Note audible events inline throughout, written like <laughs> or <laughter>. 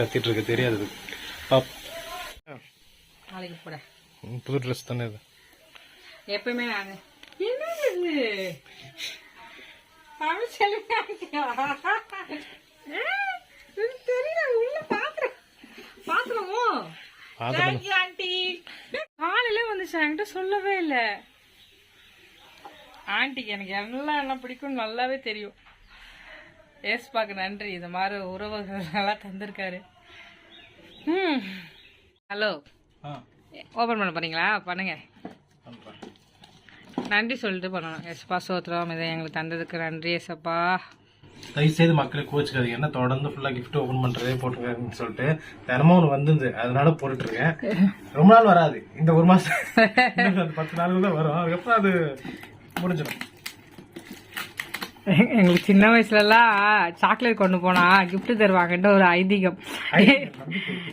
கத்திட்டு இருக்கு தெரியாது இது. பாப். நாளைக்கு போட. ம், புது ட்ரெஸ் தானே இது. எப்பயுமே செல்வி தெரியல உள்ள பாத்திரம் பாத்திரமோ ஆண்டி காலையில வந்துச்சு என்கிட்ட சொல்லவே இல்லை. ஆண்டிக்கு எனக்கு எல்லாம் என்ன பிடிக்கும் நல்லாவே தெரியும். ஏஸ்பாக்கு நன்றி. இந்த மாதிரி உறவுகள் எல்லாம் தந்திருக்காரு. ம் ஹலோ ஆ. ஓப்பன் பண்ண போறீங்களா? பண்ணுங்க. நன்றி சொல்லிட்டு பண்ணணும். எஸ்பா சோத்திரம் இதை எங்களுக்கு தந்ததுக்கு நன்றி எஸ்ப்பா தயவு செய்து மக்களை கோச்சுக்காதீங்க என்ன தொடர்ந்து ஃபுல்லா gift ஓபன் பண்றதே போட்டுருக்காருன்னு சொல்லிட்டு தினமும் ஒன்று வந்தது. அதனால போட்டுட்டு இருக்கேன் ரொம்ப நாள் வராது. இந்த ஒரு <laughs> அந்த பத்து நாள் வரும். அதுக்கப்புறம் அது முடிஞ்சிடும். எங்களுக்கு சின்ன வயசுலலாம் சாக்லேட் கொண்டு போனா gift தருவாங்கன்ற ஒரு ஐதீகம்.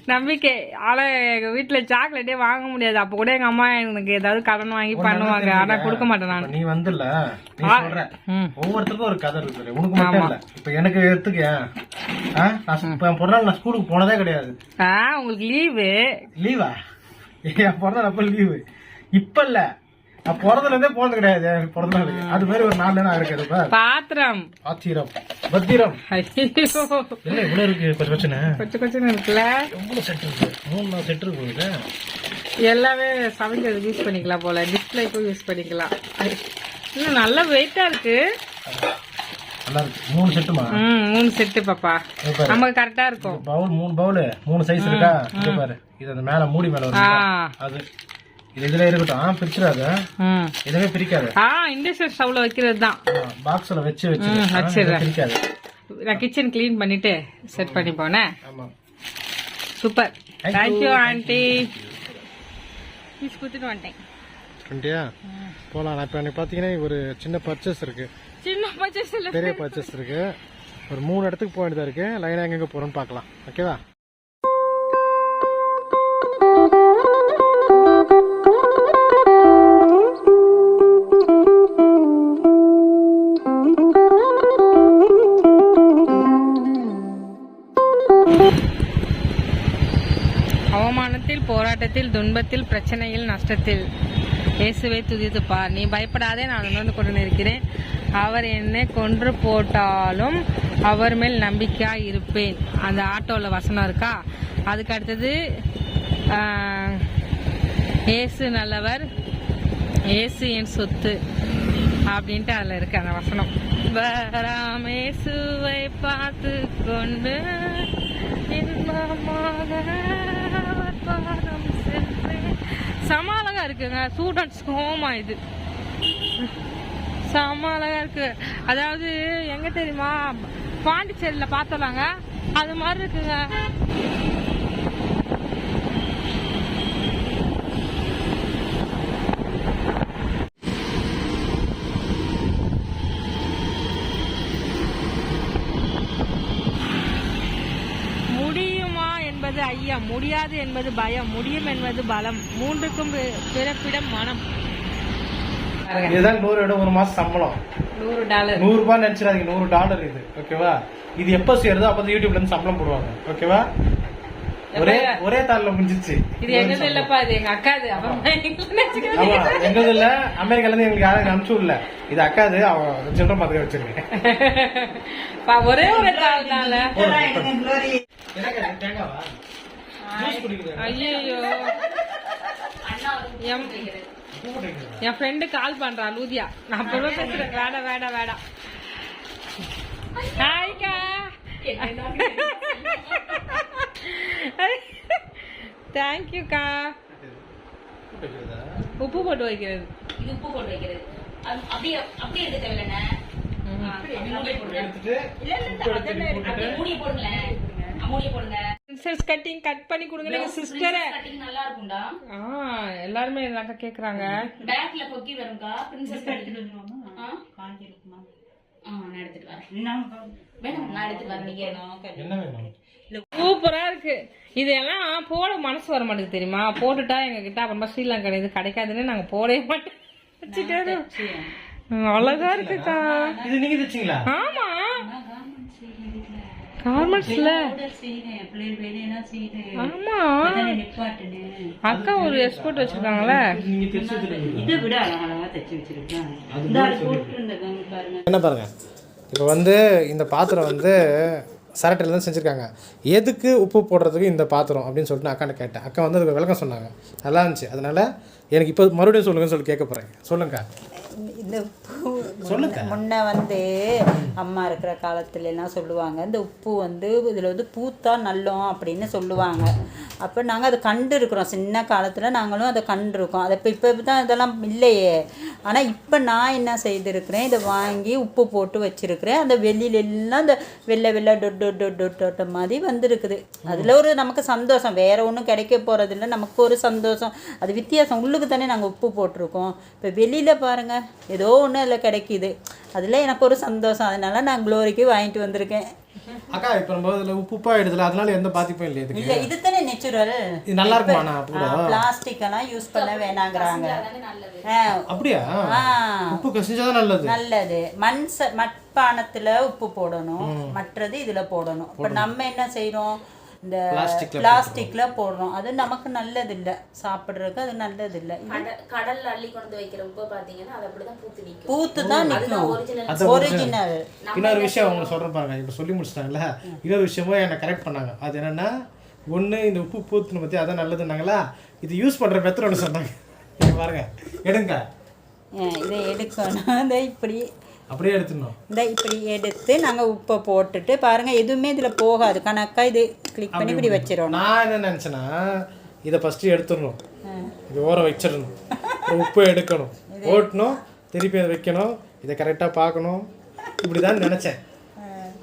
நம்பிக்கை. ஆனா எங்க வீட்டுல சாக்லேட்டே வாங்க முடியாது. அப்ப கூட எங்க அம்மா எனக்கு ஏதாவது கடன் வாங்கி பண்ணுவாங்க. ஆனா கொடுக்க மாட்டேன் நான். நீ வந்துல ஒவ்வொருத்தருக்கும் ஒரு கதை இருக்கு உனக்கு மட்டும் இல்ல. இப்ப எனக்கு எடுத்துக்க. ஆ? நான் இப்ப என் பிறநாள் நான் ஸ்கூலுக்கு போனதே கிடையாது. ஆ உங்களுக்கு லீவு லீவா என் பிறந்த அப்ப லீவு இப்ப இல்ல. நான் பிறந்ததுல இருந்தே போனது கிடையாது. பிறந்த அது மாதிரி ஒரு நாள் தானே இருக்குது பாத்திரம். ஆத்திரம் பத்திரம். ஐயோ. என்ன இவ்வளவு இருக்கு? இப்ப பிரச்சனை. கொஞ்சம் கொஞ்சம் இருக்குல்ல? எவ்வளவு செட் இருக்கு? மூணு செட் இருக்கு எல்லாமே சமைக்கிறது யூஸ் பண்ணிக்கலாம் போல. டிஸ்பிளேக்கும் யூஸ் பண்ணிக்கலாம். இன்னும் நல்ல வெயிட்டா இருக்கு. நல்லா இருக்கு. மூணு செட்டுமா ம்? மூணு செட்டு பாப்பா. நமக்கு கரெக்டா இருக்கும். பவுல் மூணு பவுல் மூணு சைஸ் இருக்கா? இது பாரு. இது அந்த மேல மூடி மேல அது இதுல இருக்கட்டும். ஆ, பிரிச்சிடாத. ம். எதுவுமே பிரிக்காது. ஆ இண்டக்ஷன் ஸ்டவ்ல வைக்கிறது தான். பாக்ஸ்ல வச்சு வச்சு வச்சிடுறேன். பிரிக்காது. நான் கிச்சன் க்ளீன் பண்ணிட்டு செட் பண்ணி போனேன். ஆமா. சூப்பர். தேங்க்யூ. ஆண்டி பீஸ் கொடுத்துட்டு வந்துட்டேன். கண்டியா போலாம். நான் இப்ப எனக்கு பாத்தீங்கன்னா ஒரு சின்ன பர்ச்சேஸ் இருக்கு. சின்ன பர்ச்சேஸ் இல்ல. பெரிய பர்ச்சேஸ் இருக்கு. ஒரு மூணு இடத்துக்கு போக வேண்டியதா இருக்கு. லைனா எங்க போறோம்னு பார்க்கலாம் ஓகேவா அவமானத்தில் போராட்டத்தில் துன்பத்தில் பிரச்சனையில் நஷ்டத்தில். இயேசுவை துதித்துப்பார் நீ பயப்படாதே நான் உணர்ந்து கொண்டு இருக்கிறேன் அவர் என்னை கொன்று போட்டாலும் அவர் மேல் நம்பிக்கையா இருப்பேன். அந்த ஆட்டோவில் வசனம் இருக்கா? அதுக்கு அடுத்தது இயேசு நல்லவர் இயேசு என் சொத்து அப்படின்ட்டு அதில் இருக்கு அந்த வசனம். வராமேசுவை பார்த்து கொண்டு செம அழகா இருக்குங்க ஸ்டூடெண்ட்ஸ்க்கு ஹோமா இது. செம அழகா இருக்கு. அதாவது எங்க தெரியுமா? பாண்டிச்சேரியில பார்த்தலாங்க அது மாதிரி இருக்குங்க முடியுமா என்பது ஐயம் முடியாது என்பது பயம் முடியும் என்பது பலம். மூன்றுக்கும் பிறப்பிடம் மனம். இதுதான் நூறு இடம் ஒரு மாசம் சம்பளம். நூறு டாலர். நூறு ரூபாய் நினைச்சிடாதீங்க நூறு டாலர் இது ஓகேவா? இது எப்ப சேருதோ அப்பதான் யூடியூப்ல இருந்து சம்பளம் போடுவாங்க ஓகேவா? ஒரே ஒரே தாள்ல முடிஞ்சிச்சு இது எங்கது இல்லப்பா இது எங்க அக்காது. ஆமா. எங்கது இல்ல அமெரிக்கால இருந்து எங்களுக்கு யாரும் அனுப்பிச்சு விடல. இது அக்காது அவன் சில்லற பாத்துக்க வச்சிருக்கேன். பா, ஒரே ஒரு தாள்னால. ஐயோ என் என் ஃப்ரெண்டு கால் பண்றா லூதியா. நான் அப்பவே பேசுறேன். வேட வேட வேடா ஹாய்க்கா தேங்க்யூக்கா உப்பு போட்டு வைக்கிறது. இது உப்பு போட்டு வைக்கிறது. அது அப்படியே அப்படியே எடுக்க எடுத்துட்டு. இல்ல இல்ல போடுங்களேன். போடுங்க. சிஸ்டர்ஸ் கட்டிங் கட் பண்ணி கொடுங்க நீங்க சிஸ்டரை கட்டிங் நல்லா இருக்கும்டா ஆ எல்லாருமே இதாக்கா கேக்குறாங்க. பேக்ல கொக்கி வரும்க்கா. பிரின்சஸ் கட்டிங் ஆ? ஆ, நான் எடுத்துட்டு வரேன். வேணும் நான் எடுத்துட்டு வரேன். நீங்க என்ன வேணும்? சூப்பரா இருக்கு. இதெல்லாம் போட மனசு வர மாட்டேங்குது தெரியுமா? போட்டுட்டா எங்க கிட்ட அப்புறமா ஸ்ரீலங்கா இது கிடைக்காதுன்னு நாங்க போடவே மாட்டோம். இருக்கோம். அழகா இருக்குக்கா. இது நீங்க தச்சீங்களா? ஆமா. செய்யறேன். ஆமா. அக்கா ஒரு எக்ஸ்போர்ட் வச்சிருக்காங்களே. என்ன பாருங்க? இப்போ வந்து இந்த பாத்திரம் வந்து சரட்டில் தான் செஞ்சுருக்காங்க. எதுக்கு உப்பு போடுறதுக்கு இந்த பாத்திரம் அப்படின்னு சொல்லிட்டு நான் அக்காட்ட கேட்டேன். அக்கா வந்து அதுக்கு விளக்கம் சொன்னாங்க. நல்லா இருந்துச்சு. அதனால எனக்கு இப்போ மறுபடியும் சொல்லுங்கன்னு சொல்லி கேட்க போகிறேன் சொல்லுங்க. இந்த உப்பு முன்ன- முன்ன வந்து அம்மா இருக்கிற காலத்துல எல்லாம் சொல்லுவாங்க இந்த உப்பு வந்து இதில் வந்து பூத்தா நல்லோம் அப்படின்னு சொல்லுவாங்க. அப்போ நாங்கள் அதை கண்டு இருக்கிறோம். சின்ன காலத்தில் நாங்களும் அதை கண்டிருக்கோம் அதை இப்போ இப்போ தான் இதெல்லாம் இல்லையே. ஆனால் இப்போ நான் என்ன செய்திருக்கிறேன் இதை வாங்கி உப்பு போட்டு வச்சிருக்கிறேன். அந்த வெளியில எல்லாம் இந்த வெள்ளை வெள்ளை டொட் டொட் டொட் டொட் டொட்ட மாதிரி வந்திருக்குது. அதில் ஒரு நமக்கு சந்தோஷம். வேற ஒன்றும் கிடைக்க போகிறதில்ல நமக்கு ஒரு சந்தோஷம். அது வித்தியாசம். உள்ளுக்கு தானே நாங்கள் உப்பு போட்டிருக்கோம். இப்போ வெளியில் பாருங்கள் ஏதோ ஒன்று அதில் கிடைக்கிது. அதில் எனக்கு ஒரு சந்தோஷம். அதனால நான் க்ளோரிக்கு வாங்கிட்டு வந்திருக்கேன். அக்கா இப்போ நம்ம இதில் உப்பு உப்பா எடுத்துல அதனால எந்த பாதிப்பும் இல்லை இதுக்கு. இல்லை இது தானே நேச்சுரல் இது நல்லா இருக்குமா நான் கூட? பிளாஸ்டிக் எல்லாம் யூஸ் பண்ண வேணாங்கிறாங்க. ஆ, அப்படியா? உப்பு கசிஞ்சாதான் நல்லது. நல்லது. மண் மட்பானத்தில் உப்பு போடணும். மற்றது இதில் போடணும். இப்போ நம்ம என்ன செய்கிறோம் இந்த பிளாஸ்டிக்ல போடுறோம். அது நமக்கு நல்லது இல்லை சாப்பிட்றதுக்கு அது நல்லது இல்லை கட- கடல்ல அள்ளி கொண்டு வைக்கிற உப்பு பாத்தீங்கன்னா அது அப்படிதான் பூத்து நிக்கும். பூத்து தான் நிற்கும் ஒரிஜினல் இன்னொரு விஷயம் அவங்க சொல்கிறேன் பாருங்க. இப்போ சொல்லி முடிச்சிட்டாங்கல்ல? இன்னொரு விஷயமும் என்னை கரெக்ட் பண்ணாங்க. அது என்னன்னா ஒன்று இந்த உப்பு பூத்துன்னு பற்றி அதான் நல்லதுன்னாங்களா? இது யூஸ் பண்ணுற ஒன்று சொன்னாங்க. பாருங்க. எடுங்க. இதை எடுக்கணும். <laughs> இப்படி அப்படியே எடுத்துடணும். இந்த இப்படி எடுத்து நாங்கள் உப்பை போட்டுட்டு பாருங்க எதுவுமே இதில் போகாது. கணக்கா இது கிளிக் பண்ணி இப்படி வச்சிடணும். நான் என்ன நினச்சேன்னா இதை ஃபஸ்ட்டு எடுத்துடணும். <laughs> இது ஓரம் வச்சிடணும். உப்பு எடுக்கணும். ஓட்டணும் திருப்பி அதை வைக்கணும் இதை கரெக்டாக பார்க்கணும். இப்படி தான் நினச்சேன்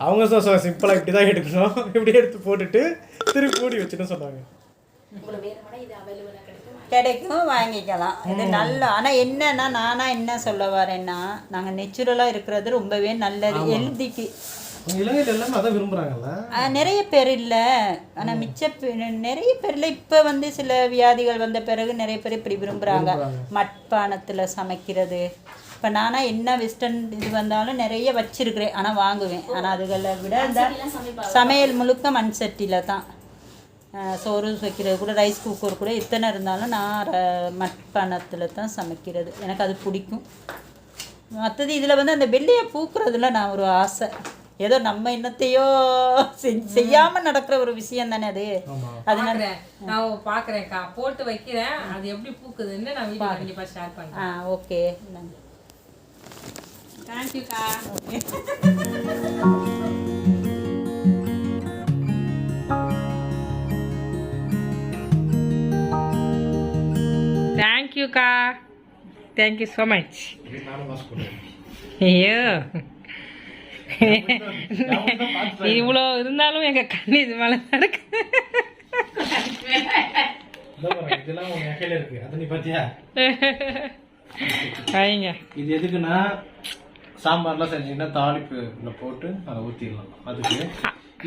அவங்க சொ சிம்பிளாக இப்படி தான் எடுக்கணும். <laughs> இப்படி எடுத்து போட்டுட்டு திருப்பி மூடி வச்சுட்டு சொன்னாங்க. கிடைக்கும் வாங்கிக்கலாம். இது நல்ல ஆனால் என்னன்னா நானா என்ன சொல்ல வரேன்னா நாங்கள் நெச்சுரலாக இருக்கிறது ரொம்பவே நல்லது. ஹெல்திக்கு நிறைய பேர் இல்லை. ஆனால் மிச்ச பே- நிறைய பேர்ல இப்போ வந்து சில வியாதிகள் வந்த பிறகு நிறைய பேர் இப்படி விரும்புகிறாங்க மட்பானத்தில் சமைக்கிறது. இப்போ நானா என்ன வெஸ்டர்ன் இது வந்தாலும் நிறைய வச்சிருக்கிறேன். ஆனால் வாங்குவேன். ஆனால் அதுகளை விட இந்த சமையல் முழுக்க மண் சட்டியில் தான். சோறு வைக்கிறது கூட ரைஸ் குக்கர் கூட எத்தனை இருந்தாலும் நான் மட்பானத்தில் தான் சமைக்கிறது. எனக்கு அது பிடிக்கும். மற்றது இதில் வந்து அந்த வெள்ளையை பூக்குறதுல நான் ஒரு ஆசை. ஏதோ நம்ம என்னத்தையோ செய்- செய்யாம நடக்கிற ஒரு விஷயம் தானே அது. அதனால பாக்குறேன். நான் பாக்குறேன்க்கா. போட்டு வைக்கிறேன். அது எப்படி பூக்குதுன்னு நான் வீடியோ கண்டிப்பா ஷேர் பண்றேன். ஆ ஓகே. தேங்க்யூக்கா <laughs> தேங்க்யூக்கா தேங்க்யூ ஸோ மச் ஐயோ. இவ்வளோ இருந்தாலும் எங்க கண்ணு இது மேல நடக்கு இது எதுக்குன்னா சாம்பார்லாம் செஞ்சீங்கன்னா தாளிப்புல போட்டு அதை ஊற்றிடலாம் அதுக்கு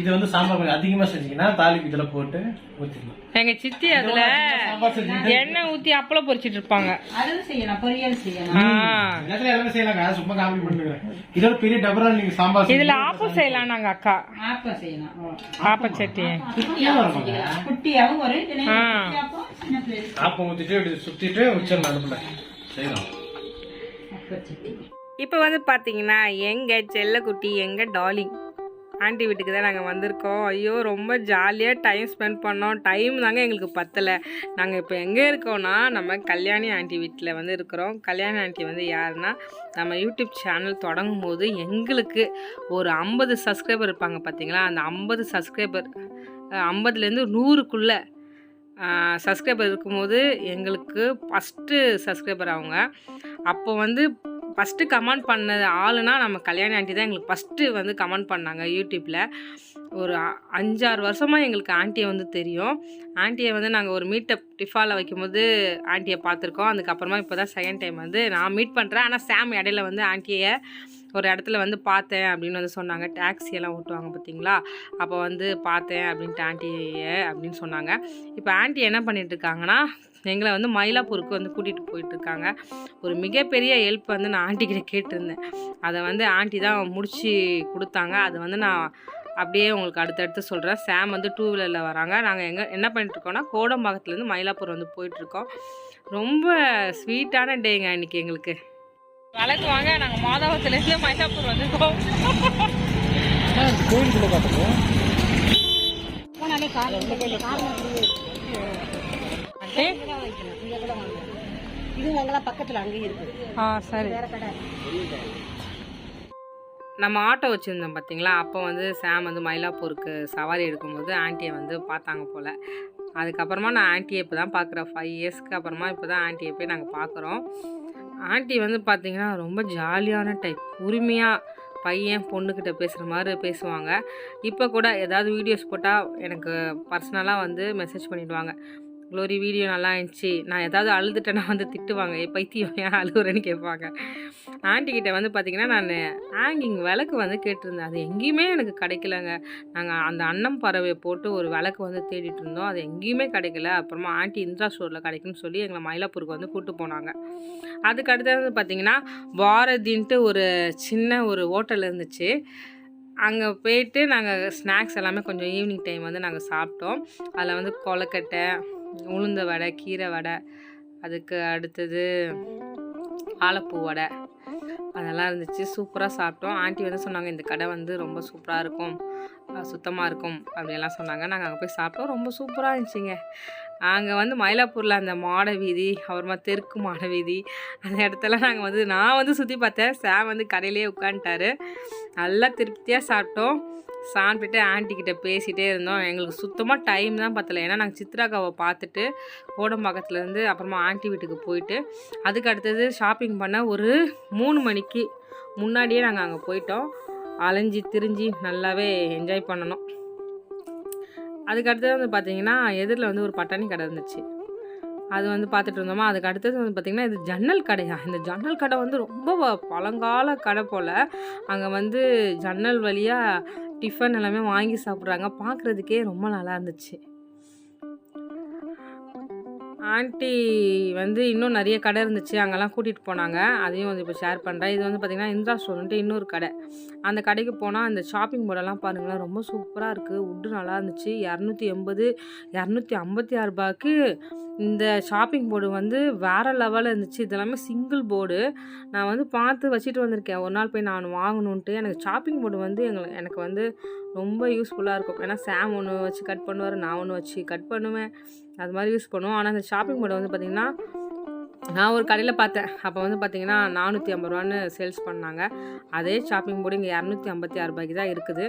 இது வந்து சாம்பார் கொஞ்சம் அதிகமா செஞ்சீங்கன்னா தாளிப்பு இதில் போட்டு ஊற்றிடலாம் எங்க சித்தி அதுல சாம்பார் செஞ்சீங்கன்னா எண்ணெய் ஊத்தி அப்பளம் பொரிச்சிட்டு இருப்பாங்க. அதுவும் செய்யலாம் பொரியல் செய்யலாம். எல்லாத்துல எல்லாமே செய்யலாங்க. சும்மா காமெடி பண்ணுறேன் இதோட பெரிய டபரா நீங்க சாம்பார் இதுல ஆப்பம் செய்யலாம் நாங்க அக்கா. ஆப்பம் செய்யலாம். ஆப்ப சட்டி. குட்டியாகவும் ஒரு ஆப்பம் ஊற்றிட்டு இப்படி சுற்றிட்டு வச்சிடலாம் அடுப்பில் செய்யலாம். இப்போ வந்து பார்த்தீங்கன்னா எங்கள் செல்லக்குட்டி எங்கள் டாலிங் ஆண்டி வீட்டுக்கு தான் நாங்கள் வந்திருக்கோம். ஐயோ ரொம்ப ஜாலியாக டைம் ஸ்பெண்ட் பண்ணோம். டைம் தாங்க எங்களுக்கு பத்தலை. நாங்கள் இப்போ எங்கே இருக்கோம்னா நம்ம கல்யாணி ஆண்டி வீட்டில் வந்து இருக்கிறோம். கல்யாணி ஆண்டி வந்து யாருன்னா நம்ம யூடியூப் சேனல் தொடங்கும் போது எங்களுக்கு ஒரு ஐம்பது சப்ஸ்கிரைபர் இருப்பாங்க பார்த்தீங்களா அந்த ஐம்பது சப்ஸ்கிரைபர் ஐம்பதுலேருந்து நூறுக்குள்ளே சப்ஸ்கிரைபர் இருக்கும்போது எங்களுக்கு ஃபஸ்ட்டு சப்ஸ்கிரைபர் அவங்க. அப்போ வந்து ஃபஸ்ட்டு கமெண்ட் பண்ணது ஆளுனா நம்ம கல்யாணி ஆண்டி தான் எங்களுக்கு ஃபஸ்ட்டு வந்து கமெண்ட் பண்ணாங்க யூடியூப்பில் ஒரு அஞ்சாறு வருஷமாக எங்களுக்கு ஆண்டியை வந்து தெரியும். ஆண்டியை வந்து நாங்கள் ஒரு மீட்டப் டிஃபாவில் வைக்கும்போது ஆண்டியை பார்த்துருக்கோம். அதுக்கப்புறமா இப்போ தான் செகண்ட் டைம் வந்து நான் மீட் பண்ணுறேன் ஆனால் சாம் இடையில வந்து ஆண்டியை ஒரு இடத்துல வந்து பார்த்தேன் அப்படின்னு வந்து சொன்னாங்க. டாக்ஸியெல்லாம் ஓட்டுவாங்க பார்த்தீங்களா? அப்போ வந்து பார்த்தேன் அப்படின்ட்டு ஆண்டியை அப்படின்னு சொன்னாங்க. இப்போ ஆண்டி என்ன பண்ணிகிட்ருக்காங்கன்னா எங்களை வந்து மயிலாப்பூருக்கு வந்து கூட்டிகிட்டு போயிட்டு இருக்காங்க ஒரு மிகப்பெரிய ஹெல்ப் வந்து நான் ஆண்டிக்கிட்ட கேட்டிருந்தேன். அதை வந்து ஆண்டி தான் முடிச்சு கொடுத்தாங்க. அது வந்து நான் அப்படியே உங்களுக்கு அடுத்தடுத்து சொல்கிறேன் சாம் வந்து டூ வீலரில் வராங்க. நாங்கள் எங்கே என்ன பண்ணிட்டுருக்கோம்னா கோடம்பாக்கத்துலேருந்து மயிலாப்பூர் வந்து போயிட்டுருக்கோம். ரொம்ப ஸ்வீட்டான டேங்க இன்னைக்கு எங்களுக்கு. வழக்கு வாங்க நாங்கள் மாதவத்துலேருந்து மயிலாப்பூர் வந்துருக்கோம். கோயிலுக்குள்ள பார்த்துக்கோ இது அங்கெல்லாம் பக்கத்துல அங்கேயும் இருக்கு ஆ சரி. நம்ம ஆட்டோ வச்சுருந்தோம் பார்த்தீங்களா அப்போ வந்து சாம் வந்து மயிலாப்பூருக்கு சவாரி எடுக்கும்போது ஆன்ட்டியை வந்து பார்த்தாங்க போல். அதுக்கப்புறமா நான் ஆன்ட்டியை இப்போ தான் பார்க்குறேன். ஃபைவ் இயர்ஸ்க்கு அப்புறமா இப்போ தான் ஆன்ட்டியை போய் நாங்கள் பார்க்குறோம். ஆன்ட்டி வந்து பார்த்தீங்கன்னா ரொம்ப ஜாலியான டைப் உரிமையாக பையன் பொண்ணுக்கிட்ட பேசுகிற மாதிரி பேசுவாங்க. இப்போ கூட ஏதாவது வீடியோஸ் போட்டால் எனக்கு பர்சனலாக வந்து மெசேஜ் பண்ணிடுவாங்க. க்ளோரி வீடியோ நல்லா இருந்துச்சு. நான் ஏதாவது அழுதுட்டேன்னா வந்து திட்டுவாங்க. ஏ பைத்தியம் ஏன் அழுகுறேன்னு கேட்பாங்க. ஆண்டி கிட்ட வந்து பார்த்திங்கன்னா நான் ஹேங்கிங் விளக்கு வந்து கேட்டிருந்தேன். அது எங்கேயுமே எனக்கு கிடைக்கலங்க. நாங்கள் அந்த அன்னம் பறவையை போட்டு ஒரு விளக்கு வந்து தேடிட்டு இருந்தோம். அது எங்கேயுமே கிடைக்கல. அப்புறமா ஆண்டி இந்திரா ஸ்டோரில் கிடைக்குன்னு சொல்லி எங்களை மயிலாப்பூருக்கு வந்து கூப்பிட்டு போனாங்க. அதுக்கு அடுத்தது வந்து பார்த்திங்கன்னா பாரதின்ட்டு ஒரு சின்ன ஒரு ஹோட்டல் இருந்துச்சு. அங்கே போயிட்டு நாங்கள் ஸ்நாக்ஸ் எல்லாமே கொஞ்சம் ஈவினிங் டைம் வந்து நாங்கள் சாப்பிட்டோம். அதில் வந்து கொலக்கட்டை உளுந்த வடை கீரை வடை அதுக்கு அடுத்தது ஆலப்பூ வடை. அதெல்லாம் இருந்துச்சு. சூப்பராக சாப்பிட்டோம். ஆண்டி வந்து சொன்னாங்க இந்த கடை வந்து ரொம்ப சூப்பராக இருக்கும். சுத்தமாக இருக்கும். அப்படியெல்லாம் சொன்னாங்க. நாங்கள் அங்கே போய் சாப்பிட்டோம். ரொம்ப சூப்பராக இருந்துச்சுங்க. அங்கே வந்து மயிலாப்பூரில் அந்த மாட வீதி அப்புறமா தெற்கு மாட வீதி அந்த இடத்துல நாங்கள் வந்து நான் வந்து சுற்றி பார்த்தேன். சாம் வந்து கடையிலேயே உட்காந்துட்டாரு. நல்லா திருப்தியாக சாப்பிட்டோம். சாப்பிட்டுட்டு ஆண்டிகிட்ட பேசிகிட்டே இருந்தோம். எங்களுக்கு சுத்தமாக டைம் தான் பத்தலை. ஏன்னா நாங்கள் சித்ராக்காவை பார்த்துட்டு கோடம்பாக்கத்துலேருந்து அப்புறமா ஆண்டி வீட்டுக்கு போயிட்டு அதுக்கு அடுத்தது ஷாப்பிங் பண்ண ஒரு மூணு மணிக்கு முன்னாடியே நாங்கள் அங்கே போயிட்டோம். அலைஞ்சி திரிஞ்சு நல்லாவே என்ஜாய் பண்ணணும். அதுக்கு அடுத்தது வந்து பார்த்திங்கன்னா எதிரில் வந்து ஒரு பட்டாணி கடை இருந்துச்சு. அது வந்து பார்த்துட்டு இருந்தோமா? அதுக்கு அடுத்தது வந்து பார்த்திங்கன்னா இது ஜன்னல் கடையா இந்த ஜன்னல் கடை வந்து ரொம்ப பழங்கால கடை போல். அங்கே வந்து ஜன்னல் வழியாக டிஃபன் எல்லாமே வாங்கி சாப்பிட்றாங்க. பார்க்குறதுக்கே ரொம்ப நல்லா இருந்துச்சு. ஆண்டி வந்து இன்னும் நிறைய கடை இருந்துச்சு அங்கெல்லாம் கூட்டிகிட்டு போனாங்க. அதையும் வந்து இப்போ ஷேர் பண்ணுறேன் இது வந்து பார்த்திங்கன்னா இந்திரா ஸ்டோர்ன்ட்டு இன்னொரு கடை. அந்த கடைக்கு போனால் அந்த ஷாப்பிங் போர்டெல்லாம் பாருங்களேன் ரொம்ப சூப்பராக இருக்குது உட்டு நல்லா இருந்துச்சு. இரநூத்தி எண்பது இரநூத்தி ஐம்பத்தி ஆறு ரூபாய்க்கு இந்த ஷாப்பிங் போர்டு வந்து வேறு லெவலில் இருந்துச்சு. இதெல்லாமே சிங்கிள் போர்டு நான் வந்து பார்த்து வச்சுட்டு வந்திருக்கேன். ஒரு நாள் போய் நான் வாங்கணுன்ட்டு எனக்கு ஷாப்பிங் போர்டு வந்து எங்களுக்கு எனக்கு வந்து ரொம்ப யூஸ்ஃபுல்லாக இருக்கும். ஏன்னா சாம் ஒன்று வச்சு கட் பண்ணுவார் நான் ஒன்று வச்சு கட் பண்ணுவேன். அது மாதிரி யூஸ் பண்ணுவோம். ஆனால் அந்த ஷாப்பிங் மால் வந்து பார்த்திங்கன்னா நான் ஒரு கடையில் பார்த்தேன். அப்போ வந்து பார்த்திங்கன்னா நானூற்றி ஐம்பது ரூபான்னு சேல்ஸ் பண்ணாங்க. அதே ஷாப்பிங் போர்டு இங்கே இரநூத்தி ஐம்பத்தி ஆறு ரூபாய்க்கு தான் இருக்குது.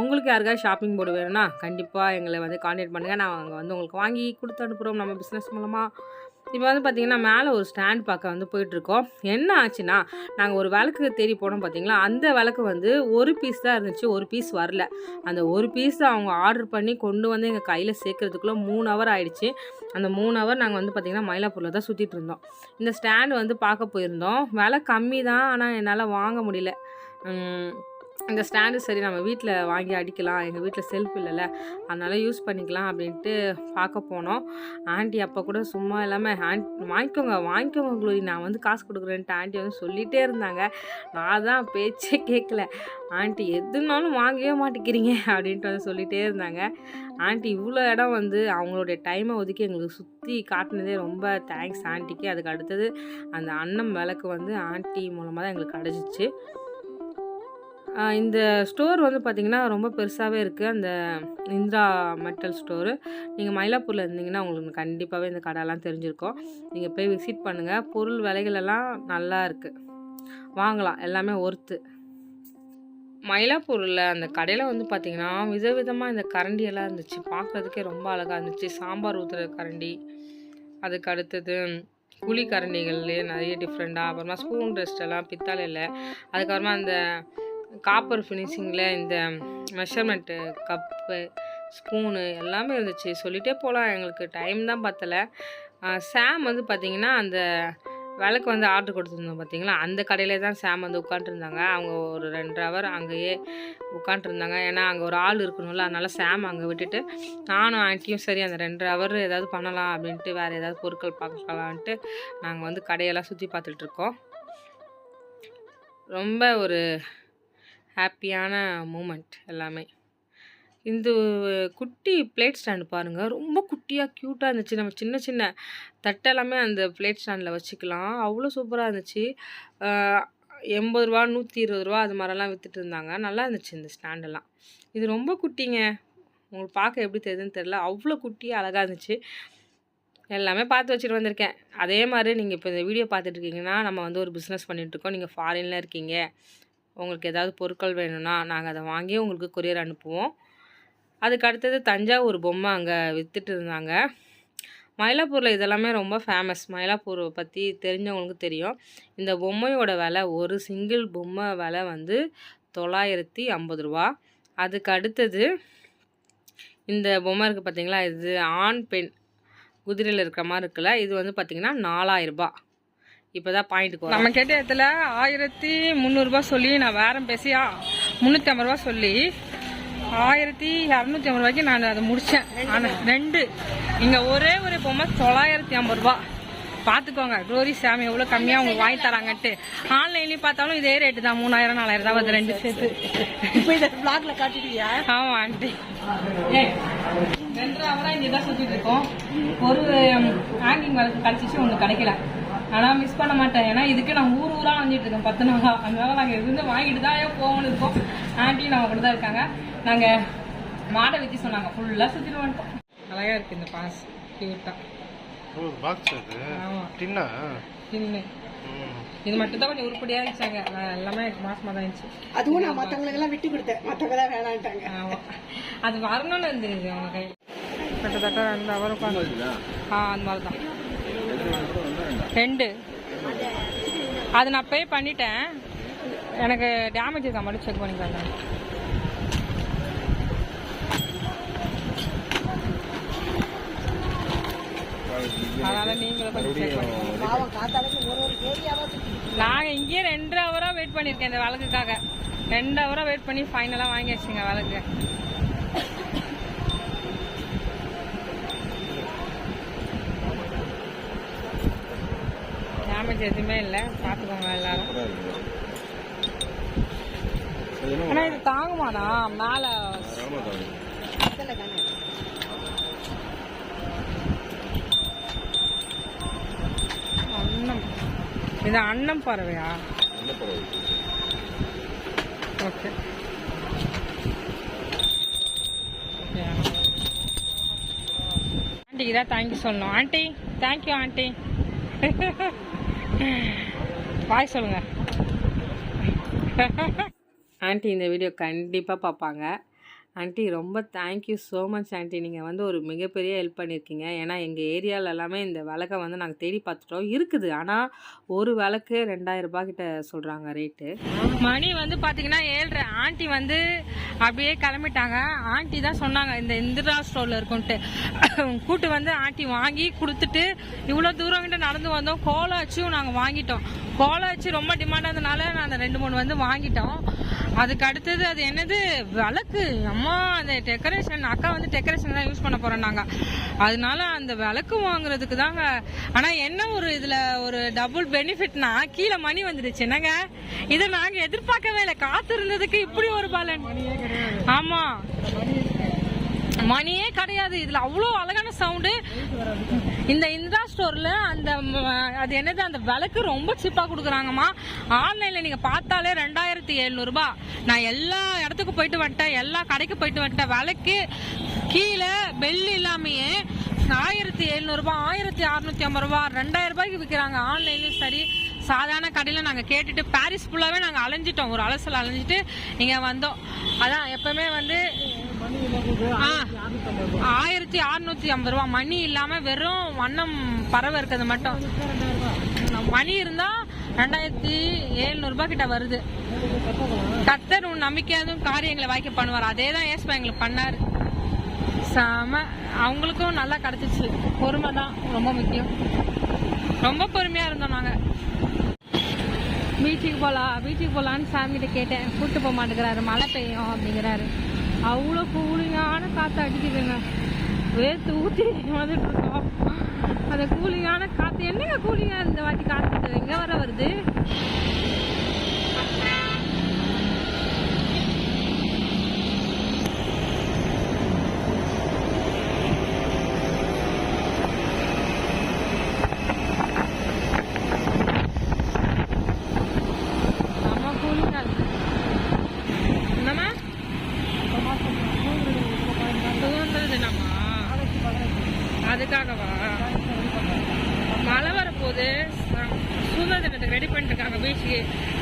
உங்களுக்கு யாருக்காவது ஷாப்பிங் போர்டு வேணும்னா கண்டிப்பாக எங்களை வந்து கான்டாக்ட் பண்ணுங்கள் நான் அங்கே வந்து உங்களுக்கு வாங்கி கொடுத்து அனுப்புகிறோம் நம்ம பிஸ்னஸ் மூலமாக இப்போ வந்து பார்த்திங்கன்னா மேலே ஒரு ஸ்டாண்ட் பார்க்க வந்து போயிட்டுருக்கோம். என்ன ஆச்சுன்னா நாங்கள் ஒரு விளக்கு தேடி போனோம் பார்த்திங்களா? அந்த விளக்கு வந்து ஒரு பீஸ் தான் இருந்துச்சு ஒரு பீஸ் வரல. அந்த ஒரு பீஸ் அவங்க ஆர்டர் பண்ணி கொண்டு வந்து எங்கள் கையில் சேர்க்குறதுக்குள்ளே மூணு ஹவர் ஆயிடுச்சு. அந்த மூணு ஹவர் நாங்கள் வந்து பார்த்திங்கன்னா மயிலாப்பூரில் தான் சுற்றிட்டு இருந்தோம். இந்த ஸ்டாண்ட் வந்து பார்க்க போயிருந்தோம். விலை கம்மி தான் ஆனால் என்னால் வாங்க முடியல. இந்த ஸ்டாண்டு சரி நம்ம வீட்டில் வாங்கி அடிக்கலாம். எங்கள் வீட்டில் செல்ஃப் இல்லைல்ல. அதனால் யூஸ் பண்ணிக்கலாம் அப்படின்ட்டு பார்க்க போனோம். ஆண்டி அப்போ கூட சும்மா இல்லாமல் ஆண்ட் வாங்கிக்கோங்க வாங்கிக்கோங்க குளோரி. நான் வந்து காசு கொடுக்குறேன்ட்டு ஆண்டி வந்து சொல்லிகிட்டே இருந்தாங்க. நான் தான் பேச்சே கேட்கல ஆண்டி எதுனாலும் வாங்கவே மாட்டேங்கிறீங்க. அப்படின்ட்டு வந்து சொல்லிகிட்டே இருந்தாங்க. ஆண்டி இவ்வளோ இடம் வந்து அவங்களுடைய டைமை ஒதுக்கி எங்களுக்கு சுற்றி காட்டினதே ரொம்ப தேங்க்ஸ் ஆண்டிக்கு அதுக்கு அடுத்தது அந்த அன்னம் விளக்கு வந்து ஆண்டி மூலமாக தான் எங்களுக்கு கிடச்சிச்சு. இந்த ஸ்டோர் வந்து பார்த்திங்கன்னா ரொம்ப பெருசாகவே இருக்குது அந்த இந்திரா மெட்டல் ஸ்டோரு. நீங்கள் மயிலாப்பூரில் இருந்தீங்கன்னா உங்களுக்கு கண்டிப்பாகவே இந்த கடையெல்லாம் தெரிஞ்சிருக்கும். நீங்கள் போய் விசிட் பண்ணுங்கள் பொருள் விலைகள் எல்லாம் நல்லா இருக்குது வாங்கலாம். எல்லாமே ஒர்த்து மயிலாப்பூரில் அந்த கடையில் வந்து பார்த்திங்கன்னா விதவிதமாக இந்த கரண்டியெல்லாம் இருந்துச்சு. பார்க்குறதுக்கே ரொம்ப அழகாக இருந்துச்சு. சாம்பார் ஊற்றுற கரண்டி அதுக்கு அடுத்தது குழி கரண்டிகள்லேயே நிறைய டிஃப்ரெண்ட்டாக அப்புறமா ஸ்பூன் ரெஸ்ட் எல்லாம் பித்தாளையில். அதுக்கப்புறமா அந்த காப்பர் ஃபினிஷிங்கில் இந்த மெஷர்மெண்ட்டு கப்பு ஸ்பூனு எல்லாமே இருந்துச்சு. சொல்லிகிட்டே போகலாம் எங்களுக்கு டைம் தான் பத்தலை. சாம் வந்து பார்த்திங்கன்னா அந்த விளக்கு வந்து ஆர்டர் கொடுத்துருந்தோம் பார்த்தீங்களா அந்த கடையிலே தான் சாம் வந்து உட்காண்ட்ருந்தாங்க அவங்க ஒரு ரெண்டு ஹவர் அங்கேயே உட்காண்ட்ருந்தாங்க ஏன்னா அங்கே ஒரு ஆள் இருக்கணும்ல. அதனால் சாம் அங்கே விட்டுட்டு நானும் ஆண்டியும் சரி அந்த ரெண்டு ஹவர் ஏதாவது பண்ணலாம் அப்படின்ட்டு வேறு ஏதாவது பொருட்கள் பார்க்கலான்ட்டு நாங்கள் வந்து கடையெல்லாம் சுற்றி பார்த்துட்ருக்கோம் ரொம்ப ஒரு ஹாப்பியான மூமெண்ட் எல்லாமே. இந்த குட்டி பிளேட் ஸ்டாண்டு பாருங்கள் ரொம்ப குட்டியாக க்யூட்டாக இருந்துச்சு. நம்ம சின்ன சின்ன தட்டெல்லாமே அந்த பிளேட் ஸ்டாண்டில் வச்சுக்கலாம். அவ்வளோ சூப்பராக இருந்துச்சு. எண்பது ரூபா நூற்றி இருபது ரூபா அது மாதிரிலாம் விற்றுட்டு இருந்தாங்க. நல்லா இருந்துச்சு இந்த ஸ்டாண்டெல்லாம். இது ரொம்ப குட்டிங்க. உங்களுக்கு பார்க்க எப்படி தெரியுதுன்னு தெரில அவ்வளோ குட்டியாக அழகாக இருந்துச்சு. எல்லாமே பார்த்து வச்சுட்டு வந்திருக்கேன். அதே மாதிரி நீங்கள் இப்போ இந்த வீடியோ பார்த்துட்ருக்கீங்கன்னா நம்ம வந்து ஒரு பிஸ்னஸ் பண்ணிகிட்ருக்கோம் நீங்கள் ஃபாரினில் இருக்கீங்க. உங்களுக்கு ஏதாவது பொருட்கள் வேணும்னா நாங்கள் அதை வாங்கி உங்களுக்கு கொரியர் அனுப்புவோம். அதுக்கு அடுத்தது தஞ்சாவூர் பொம்மை அங்கே விற்றுட்டு இருந்தாங்க. மயிலாப்பூரில் இதெல்லாமே ரொம்ப ஃபேமஸ் மயிலாப்பூரை பற்றி தெரிஞ்சவங்களுக்கு தெரியும். இந்த பொம்மையோட விலை ஒரு சிங்கிள் பொம்மை விலை வந்து தொள்ளாயிரத்தி ஐம்பது ரூபா. அதுக்கு அடுத்தது இந்த பொம்மை இருக்குது பார்த்தீங்களா இது ஆண் பெண் குதிரையில் இருக்கிற மாதிரி இருக்குல்ல? இது வந்து பார்த்திங்கன்னா நாலாயிரரூபா இப்போ தான் பாயிண்ட்டுக்கு நம்ம கேட்ட இடத்துல ஆயிரத்தி முந்நூறுரூபா சொல்லி நான் வேறம் பேசி முந்நூற்றி ஐம்பது ரூபா சொல்லி ஆயிரத்தி இரநூத்தி ஐம்பது ரூபாய்க்கு நான் அதை முடித்தேன் ஆனால் ரெண்டு. இங்கே ஒரே ஒரு பொம்மை தொள்ளாயிரத்தி ஐம்பது ரூபா பார்த்துக்கோங்க க்ளோரி சாமி எவ்வளோ கம்மியாக உங்களுக்கு வாங்கி தராங்கன்ட்டு. ஆன்லைன்லேயும் பார்த்தாலும் இதே ரேட்டு தான் மூணாயிரம் நாலாயிரம் தான் வருது ரெண்டு சேர்த்து இப்போ இதை பிளாக்ல காட்டிட்டியா? ஆமா ஆண்டி. ரெண்டரை அவரா இங்கே தான் சுற்றிட்டு இருக்கோம். ஒரு ஹேங்கிங் வழக்கு கிடச்சிச்சு ஒன்று கிடைக்கல. ஆனால் மிஸ் பண்ண மாட்டேன். ஏன்னா இதுக்கு நான் ஊர் ஊராக வந்துட்டு இருக்கேன். பத்து நாளா. அதனால நாங்கள் இருந்து வாங்கிட்டு தான் போகணும் இருக்கோம் ஆண்டி நம்ம கூட தான் இருக்காங்க. நாங்கள் மாடை வச்சு சொன்னாங்க. ஃபுல்லாக சுற்றிட்டு வந்துட்டோம். அழகா இருக்கு இந்த பாஸ். பின்னு இது மட்டும் தான் கொஞ்சம் உருப்படியாக இருந்துச்சாங்க. எல்லாமே மாசமாக தான் இருந்துச்சு. அதுவும் நான் மத்தவங்களுக்கு எல்லாம் விட்டு கொடுத்தேன். மத்தவங்க தான் வேணான்ட்டாங்க. அது வரணும்னு இருந்துச்சு அவங்க கையில். கிட்டத்தட்ட ரெண்டு அவர் உட்காந்து ஆ அந்த மாதிரி தான். ரெண்டு. அது நான் பே பண்ணிட்டேன். எனக்கு டேமேஜ் இருக்கா மட்டும் செக் பண்ணிக்கலாம் அதனால நீங்களும் கொஞ்சம் செக் பண்ணிக்கோங்க நாங்கள் இங்கேயே ரெண்டு ஹவராக வெயிட் பண்ணியிருக்கேன் இந்த வழக்குக்காக. ரெண்டு ஹவராக வெயிட் பண்ணி ஃபைனலாக வாங்கியாச்சுங்க வழக்கு. டேமேஜ் எதுவுமே இல்லை. பார்த்துக்கோங்க எல்லாரும். ஆனால் இது தாங்குமாடா? மேலே. தானே அன்னம் இது அன்னம் பறவையா? ஓகே. ஆண்டிக்கு தான் தேங்க்யூ சொல்லணும். Aunty thank you aunty. <laughs> பாய் சொல்லுங்க. <laughs> ஆண்டி இந்த வீடியோ கண்டிப்பாக பார்ப்பாங்க ஆண்டி ரொம்ப தேங்க்யூ ஸோ மச் ஆண்டி. நீங்கள் வந்து ஒரு மிகப்பெரிய ஹெல்ப் பண்ணியிருக்கீங்க. ஏன்னா எங்கள் ஏரியாவில் எல்லாமே இந்த விளக்கை வந்து நாங்கள் தேடி பார்த்துட்டோம். இருக்குது. ஆனால் ஒரு விளக்கு ரெண்டாயிரம் கிட்ட சொல்கிறாங்க ரேட்டு மணி வந்து பார்த்தீங்கன்னா ஏழ்ரை. ஆண்டி வந்து அப்படியே கிளம்பிட்டாங்க. ஆண்டி தான் சொன்னாங்க இந்த இந்திரா ஸ்டோரில் இருக்கும்ட்டு கூட்டு வந்து ஆண்டி வாங்கி கொடுத்துட்டு இவ்வளோ தூரம் கிட்ட நடந்து வந்தோம். கோலாச்சும் நாங்கள் வாங்கிட்டோம். கோலாச்சு ரொம்ப டிமாண்டாக இருந்தனால நான் அந்த ரெண்டு மூணு வந்து வாங்கிட்டோம். அதுக்கு அடுத்தது அது என்னது? விளக்கு. அம்மா அந்த டெக்கரேஷன் அக்கா வந்து டெக்கரேஷன் தான் யூஸ் பண்ண போறோம் நாங்க அதனால அந்த விளக்கு வாங்குறதுக்கு தாங்க. ஆனா என்ன ஒரு இதுல ஒரு டபுள் பெனிஃபிட்னா கீழே மணி வந்துடுச்சு. என்னங்க? இதை நாங்க எதிர்பார்க்கவே இல்லை. காத்து இருந்ததுக்கு இப்படி ஒரு பலன். ஆமா. மணியே கிடையாது. இதுல அவ்வளோ அழகான சவுண்டு இந்த இந்திரா ஸ்டோர்ல அந்த அது என்னது அந்த விளக்கு ரொம்ப சீப்பா கொடுக்குறாங்கம்மா. ஆன்லைன்ல நீங்க பார்த்தாலே ரெண்டாயிரத்தி எழுநூறுபா. நான் எல்லா இடத்துக்கு போயிட்டு வந்துட்டேன். எல்லா கடைக்கு போயிட்டு வந்துட்டேன். விளக்கு கீழே பெல் இல்லாமையே ஆயிரத்தி எழுநூறுபா ஆயிரத்தி அறுநூத்தி ஐம்பது ரூபா ரெண்டாயிரம் ரூபாய்க்கு விற்கிறாங்க. ஆன்லைன்லயும் சரி. சாதாரண கடையில் நாங்கள் கேட்டுட்டு பாரிஸ் ஃபுல்லாகவே நாங்கள் அலைஞ்சிட்டோம். ஒரு அலசல் அலைஞ்சிட்டு இங்கே வந்தோம். அதான் எப்பவுமே வந்து ஆயிரத்தி அறுநூத்தி ஐம்பது ரூபா. மணி இல்லாம வெறும் வண்ணம் பறவை இருக்கிறது மட்டும். மணி இருந்தா ரெண்டாயிரத்தி எழுநூறு ரூபாய் கிட்ட வருது. கத்தர் உன் நம்பிக்கையாதும் காரியங்களை வாய்க்க பண்ணுவார். அதே தான் ஏஸ்பா எங்களுக்கு பண்ணாரு. செம அவங்களுக்கும் நல்லா கிடைச்சிச்சு. பொறுமை தான் ரொம்ப முக்கியம். ரொம்ப பொறுமையா இருந்தோம் நாங்க. பீச்சுக்கு போகலாம் பீச்சுக்கு போகலான்னு சாமிகிட்ட கேட்டேன். கூட்டு போக மாட்டேங்கிறாரு. மழை பெய்யும் அப்படிங்கிறாரு. அவ்வளோ கூலிங்கான காற்று அடிக்குதுங்க. வேர்த்து ஊற்றி வந்துட்டு இருக்கோம். அந்த கூலிங்கான காற்று என்னங்க கூலிங்காக இந்த வாட்டி காற்று எங்கே வர வருது சட்டத்துக்கு ரெடி பண்ணிட்டு இருக்காங்க பீச்சுக்கு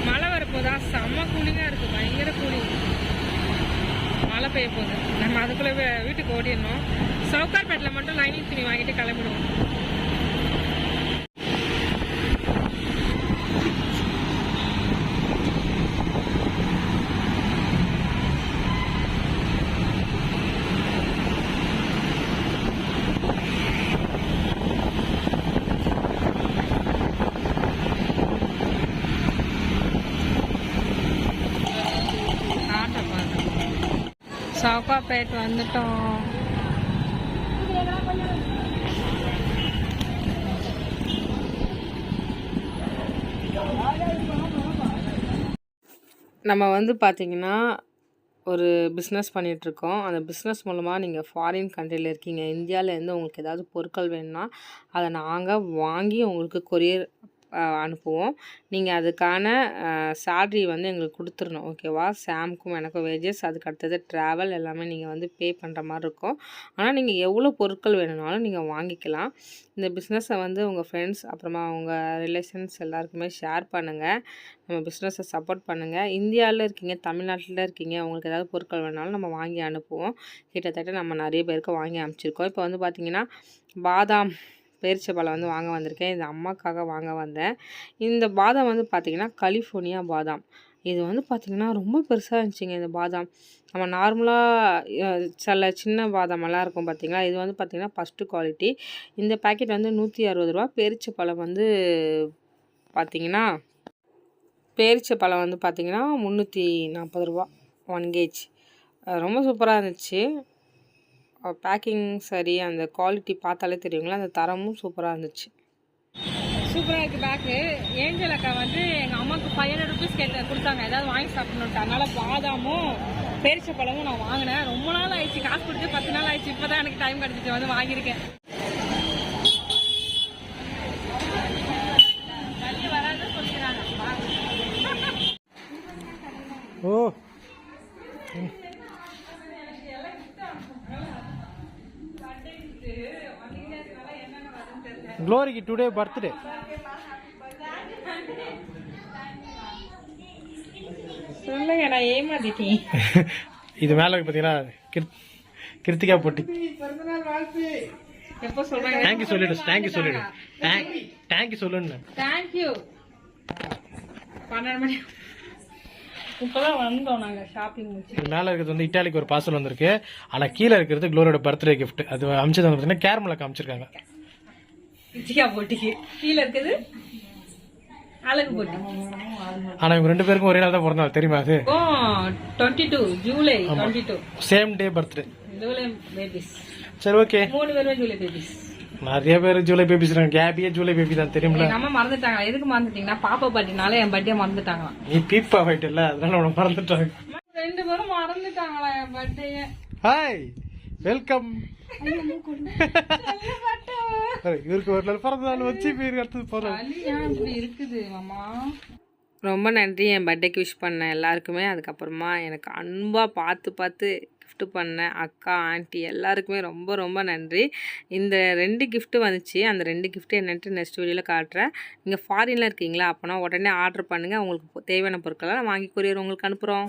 மழை வரப்போதான் செம்ம கூலிங்காக இருக்குது பயங்கர கூலிங் மழை பெய்ய போகுது நம்ம அதுக்குள்ளே வீ- வீட்டுக்கு ஓடிடணும் சவுக்கார்பேட்டில் மட்டும் லைனிங் துணி வாங்கிட்டு கிளம்பிடுவோம் ஆட்டோ பாருங்க சவுக்காப்பேட் வந்துட்டோம். நம்ம வந்து பார்த்தீங்கன்னா ஒரு பிஸ்னஸ் பண்ணிகிட்ருக்கோம் அந்த பிஸ்னஸ் மூலமாக நீங்கள் ஃபாரின் கண்ட்ரியில் இருக்கீங்க. இந்தியாவிலேருந்து உங்களுக்கு ஏதாவது பொருட்கள் வேணும்னா அதை நாங்கள் வாங்கி உங்களுக்கு கொரியர் அனுப்புவோம். நீங்கள் அதுக்கான சேல்ரி வந்து எங்களுக்கு கொடுத்துடணும் ஓகேவா சாம்க்கும் எனக்கும் வேஜஸ் அதுக்கு அடுத்தது ட்ராவல் எல்லாமே நீங்கள் வந்து பே பண்ணுற மாதிரி இருக்கும். ஆனால் நீங்கள் எவ்வளோ பொருட்கள் வேணும்னாலும் நீங்கள் வாங்கிக்கலாம். இந்த பிஸ்னஸை வந்து உங்கள் ஃப்ரெண்ட்ஸ் அப்புறமா உங்கள் ரிலேஷன்ஸ் எல்லாருக்குமே ஷேர் பண்ணுங்கள் நம்ம பிஸ்னஸை சப்போர்ட் பண்ணுங்கள் இந்தியாவில் இருக்கீங்க தமிழ்நாட்டில் இருக்கீங்க உங்களுக்கு ஏதாவது பொருட்கள் வேணாலும் நம்ம வாங்கி அனுப்புவோம். கிட்டத்தட்ட நம்ம நிறைய பேருக்கு வாங்கி அனுப்பிச்சிருக்கோம். இப்போ வந்து பார்த்திங்கன்னா பாதாம் பேரிச்சம்பழம் வந்து வாங்க வந்திருக்கேன். இது அம்மாக்காக வாங்க வந்தேன். இந்த பாதாம் வந்து பார்த்திங்கன்னா கலிஃபோர்னியா பாதாம். இது வந்து பார்த்திங்கன்னா ரொம்ப பெருசாக இருந்துச்சுங்க இந்த பாதாம். நம்ம நார்மலாக சில சின்ன பாதாமெல்லாம் இருக்கும் பார்த்திங்களா இது வந்து பார்த்திங்கன்னா ஃபஸ்ட்டு குவாலிட்டி இந்த பேக்கெட் வந்து நூற்றி அறுபது ரூபா. பேரிச்சம்பழம் வந்து பார்த்திங்கன்னா பேரிச்சம்பழம் வந்து பார்த்திங்கன்னா முந்நூற்றி நாற்பது ரூபா. ஒன் கேஜ் ரொம்ப சூப்பராக இருந்துச்சு. பேக்கிங் சரி அந்த குவாலிட்டி பார்த்தாலே தெரியுங்களா? அந்த தரமும் சூப்பராக இருந்துச்சு. சூப்பராக இருக்குது பேக்கு ஏஞ்சல் அக்கா வந்து எங்கள் அம்மாவுக்கு ஃபைவ் ஹண்ட்ரட் ருபீஸ் கேட்டு கொடுத்தாங்க. ஏதாவது வாங்கி சாப்பிடணுட்டு அதனால் பாதாமும் பேரிச்சப்பழமும் நான் வாங்கினேன். ரொம்ப நாள் ஆயிடுச்சு. காசு கொடுத்து பத்து நாள் ஆயிடுச்சு. இப்போ தான் எனக்கு டைம் கிடச்சிட்டு வந்து வாங்கியிருக்கேன். க்ளோரிக்கு டுடே பர்த்டே சொல்லுங்க நான் ஏமாத்திட்டேன். <laughs> இது மேலே பார்த்தீங்கன்னா கிருத் கிருத்திகா போட்டி. எப்போ சொல்றாங்க? தேங்க்யூ சொல்லிடு தேங்க்யூ சொல்லிடு. தேங்க் தேங்க்யூ சொல்லுன்னு. தேங்க்யூ பன்னெண்டு மணி இப்போதான் வந்தோம் நாங்கள் ஷாப்பிங் முடிச்சு. மேலே இருக்கிறது வந்து இட்டாலிக்கு ஒரு பார்சல் வந்திருக்கு. ஆனால் கீழே இருக்கிறது க்ளோரியோட பர்த்டே கிஃப்ட் அது அமிச்சது வந்து பார்த்தீங்கன்னா கேரமலுக்கு அமைச்சிருக்காங்க இச்சிகா போட்டிக்கு கீழே இருக்குது. அழகு போட்டி. ஆனால் இவங்க ரெண்டு பேருக்கும் ஒரே நாள் தான் பிறந்த நாள் தெரியுமா அது? Twenty two July twenty two same day birthday July babies சரி ஓகே மூணு பேருமே ஜூலை பேபிஸ் நிறைய பேர் ஜூலை பேபிஸ் கேபியே ஜூலை பேபி தான் தெரியுமில அம்மா மறந்துட்டாங்க எதுக்கு மறந்துட்டீங்கன்னா பாப்பா பாட்டினால என் பர்த்டே மறந்துட்டாங்களாம். நீ பீப்பா போயிட்டு அதனால உனக்கு மறந்துட்டாங்க. ரெண்டு பேரும் மறந்துட்டாங்களா என் பர்த்டே ஹாய் வெல்கம் இவருக்கு ஒரு நாள் பிறந்த நாள் வச்சு பேர் அடுத்தது இருக்குது மாமா? ரொம்ப நன்றி என் பர்த்டேக்கு விஷ் பண்ண எல்லாருக்குமே. அதுக்கப்புறமா எனக்கு அன்பாக பார்த்து பார்த்து gift பண்ண அக்கா ஆண்டி எல்லாருக்குமே ரொம்ப ரொம்ப நன்றி. இந்த ரெண்டு gift வந்துச்சு. அந்த ரெண்டு gift என்னன்ட்டு நெக்ஸ்ட் வீடியோவில் காட்டுறேன். நீங்கள் ஃபாரினில் இருக்கீங்களா அப்போனா உடனே ஆர்டர் பண்ணுங்கள் உங்களுக்கு தேவையான பொருட்களை வாங்கி கொரியர் உங்களுக்கு அனுப்புகிறோம்